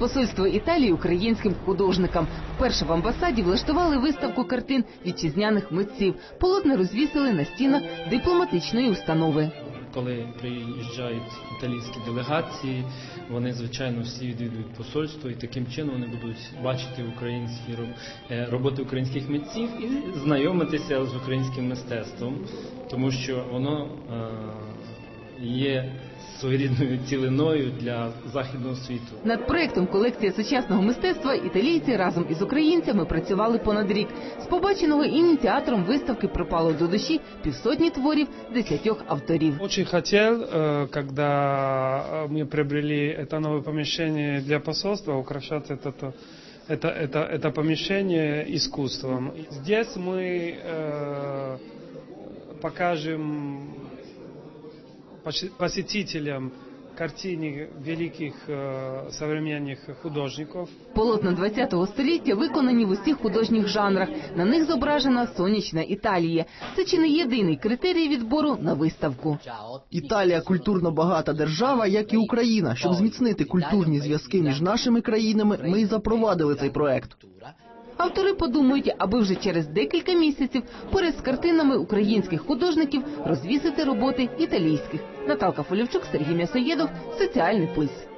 посольство Італії українським художникам. Вперше в амбасаді влаштували виставку картин вітчизняних митців. Полотна розвісили на стінах дипломатичної установи. Коли приїжджають італійські делегації, вони звичайно всі відвідують посольство, і таким чином вони будуть бачити українські е, роботи українських митців і знайомитися з українським мистецтвом, тому що воно е, є своєрідною цілиною для західного світу. Над проектом колекція сучасного мистецтва італійці разом із українцями працювали понад рік. З побаченого ініціатором виставки пропало до душі півсотні творів десятьох авторів. Очень хотел, э, когда э, мы приобрели это новое помещение для посольства, украшать это, то- это, это, это помещение искусством. Здесь мы э, покажем поси- посетителям картины великих э, современных художников. Полотна 20-го століття виконані в усіх художніх жанрах. На них зображена сонячна Італія. Це чи не єдиний критерій відбору на виставку. Італія культурно багата держава, як і Україна. Щоб зміцнити культурні зв'язки між нашими країнами, ми й запровадили цей проект. Автори подумають, аби вже через декілька місяців поряд з картинами українських художників розвісити роботи італійських. Наталка Фолівчук, Сергій М'ясоєдов, Соціальний пульс.